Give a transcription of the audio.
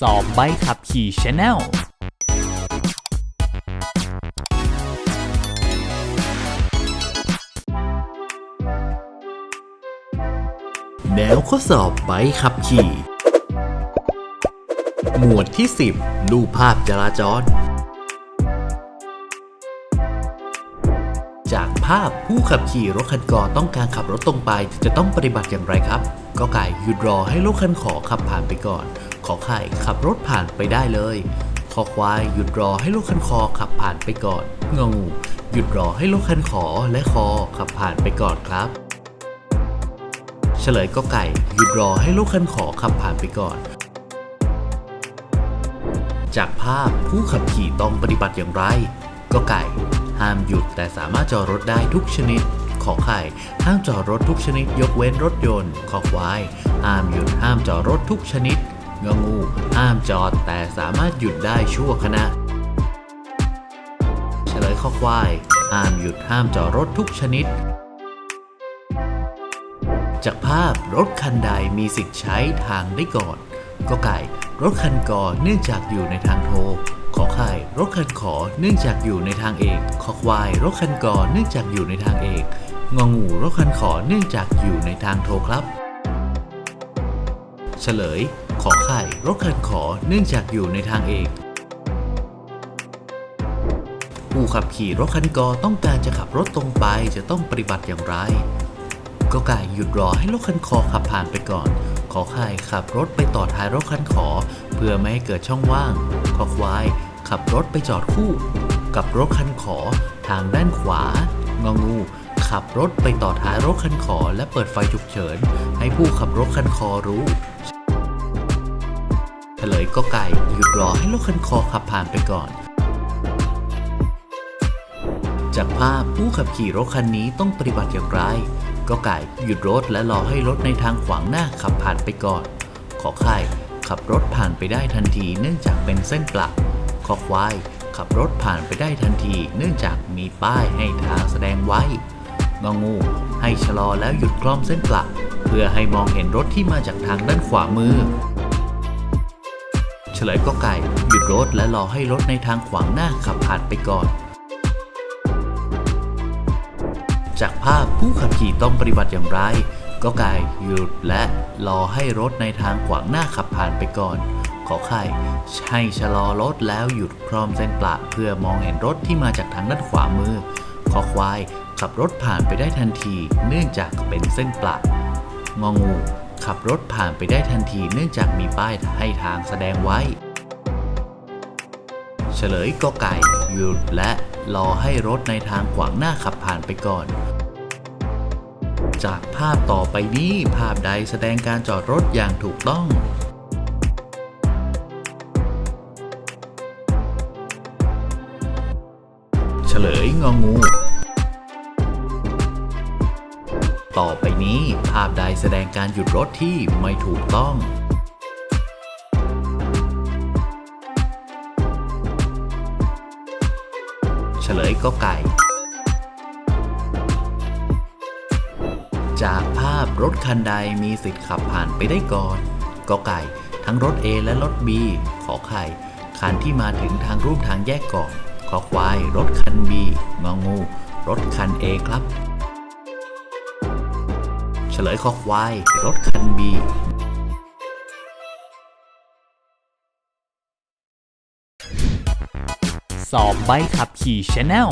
สอบใบขับขี่ชแนลแนวข้อสอบใบขับขี่ หมวดที่ 10 รูปภาพจราจร จากภาพผู้ขับขี่รถคันก่อต้องการขับรถตรงไปจะต้องปฏิบัติอย่างไรครับ ก็ไก่หยุดรอให้รถคันขอขับผ่านไปก่อน ขอไข่ขับรถผ่านไปได้เลยขอควายหยุดรอให้รถคันคอขับผ่านไปก่อนงงูหยุดรอให้รถคันขอและคอขับผ่านไปก่อนครับ เฉลยก็ไก่หยุดรอให้ลูกคันขอขับผ่านไปก่อน จากภาพผู้ขับขี่ต้องปฏิบัติอย่างไร ก็ไก่ ห้ามหยุดแต่สามารถจอดรถได้ทุกชนิดขอไข่ ห้ามจอดรถทุกชนิด ยกเว้นรถยนต์ ขอควาย ห้ามหยุดห้ามจอดรถทุกชนิด งองูห้ามจอดแต่สามารถหยุดได้ชั่วขณะ เฉลยข้อควาย ห้ามหยุดห้ามจอดรถทุกชนิด จากภาพรถคันใดมีสิทธิ์ใช้ทางได้ก่อน ก็ไก่รถคันก่อเนื่องจากอยู่ในทางโทรขอไข่รถคันขอเนื่องจากอยู่ในทางเอกขอควายรถคันก่อเนื่องจากอยู่ในทางเอกงองูรถคันขอเนื่องจากอยู่ในทางโทรครับ เฉลย ขอไข่ รถคันขอเนื่องจากอยู่ในทางเอกผู้ขับขี่รถคันกอต้องการจะขับรถตรงไปจะต้องปฏิบัติอย่างไรก็ไก่หยุดรอให้รถคันคอขับผ่านไปก่อน ขอไข่ขับรถไปต่อท้ายรถคันขอ เพื่อไม่ให้เกิดช่องว่าง ขอควาย ขับรถไปจอดคู่ กับรถคันขอ ทางด้านขวางองู ขับรถไปต่อท้ายรถคันขอ และเปิดไฟฉุกเฉิน ให้ผู้ขับรถคันคอรู้ เฉลยก็ไก่หยุดรอให้รถคันคอขับผ่านไปก่อน จากภาพผู้ขับขี่รถคันนี้ต้องปฏิบัติอย่างไรก็ไก่หยุดรถและรอให้รถในทางขวางหน้าขับผ่านไปก่อน ขอไข่ขับรถผ่านไปได้ทันทีเนื่องจากเป็นเส้นปลักขอควายขับรถผ่านไปได้ทันทีเนื่องจากมีป้ายให้ทางแสดงไว้งองู ให้ชะลอแล้วหยุดกล้อมเส้นปลักเพื่อให้มองเห็นรถที่มาจากทางด้านขวามือ เฉลยก็ไก่หยุดรถและรอให้รถในทางขวางหน้าขับผ่านไปก่อน จากภาพผู้ขับขี่ต้องปฏิบัติอย่างไรก็ไก่หยุดและรอให้รถในทางขวางหน้าขับผ่านไปก่อน ขอไข่ให้ชะลอรถแล้วหยุดพร้อมเส้นปละเพื่อมองเห็นรถที่มาจากทางด้านขวามือ ขอควายขับรถผ่านไปได้ทันที เนื่องจากเป็นเส้นปละงองู ขับรถผ่านไปได้ทันทีเนื่องจากมีป้ายให้ทางแสดงไว้ เฉลยก็ไก่หยุดและรอให้รถในทางขวางหน้าขับผ่านไปก่อน จากภาพต่อไปนี้ภาพใดแสดงการจอดรถอย่างถูกต้องเฉลยงองู ต่อไปนี้ภาพใดแสดงการหยุดรถที่ไม่ถูกต้องเฉลยก็ไก่ จากภาพรถคันใดมีสิทธิ์ขับผ่านไปได้ก่อนก็ไก่ ทั้งรถ A และรถ B ขอไข่ คันที่มาถึงทางรูปทางแยกก่อนขอควาย รถคัน B งองู รถคัน A ครับ ฉลยขอควาย รถคัน B สอบใบขับขี่ชแนล